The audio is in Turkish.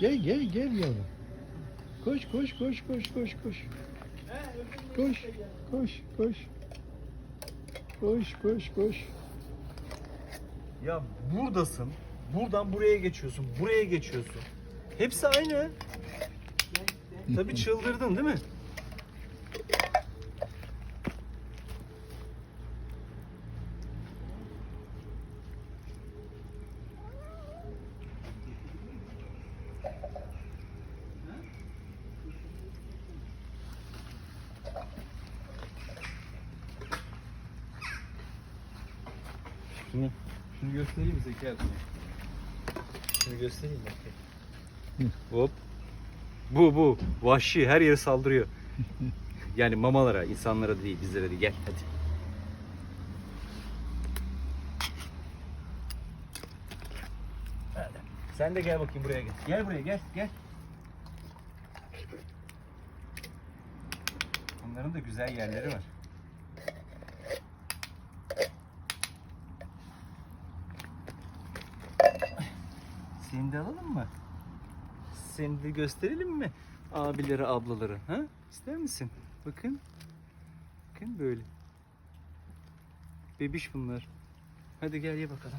Gel gel gel yavrum. Koş koş koş koş koş koş. Koş koş koş. Koş koş koş. Ya buradasın. Buradan buraya geçiyorsun. Buraya geçiyorsun. Hepsi aynı. Tabii çıldırdın değil mi? Şunu, şunu göstereyim mi Zeki abi? Şunu göstereyim bak. Hop. Bu bu. Vahşi her yere saldırıyor. Yani mamalara, insanlara değil, bizlere değil. Gel. Hadi. Sen de gel bakayım buraya gel. Gel buraya gel gel. Bunların da güzel yerleri var. Seni de alalım mı? Seni de gösterelim mi? Abileri, ablaları. Ha? İster misin? Bakın. Bakın böyle. Bebiş bunlar. Hadi gel ye bakalım.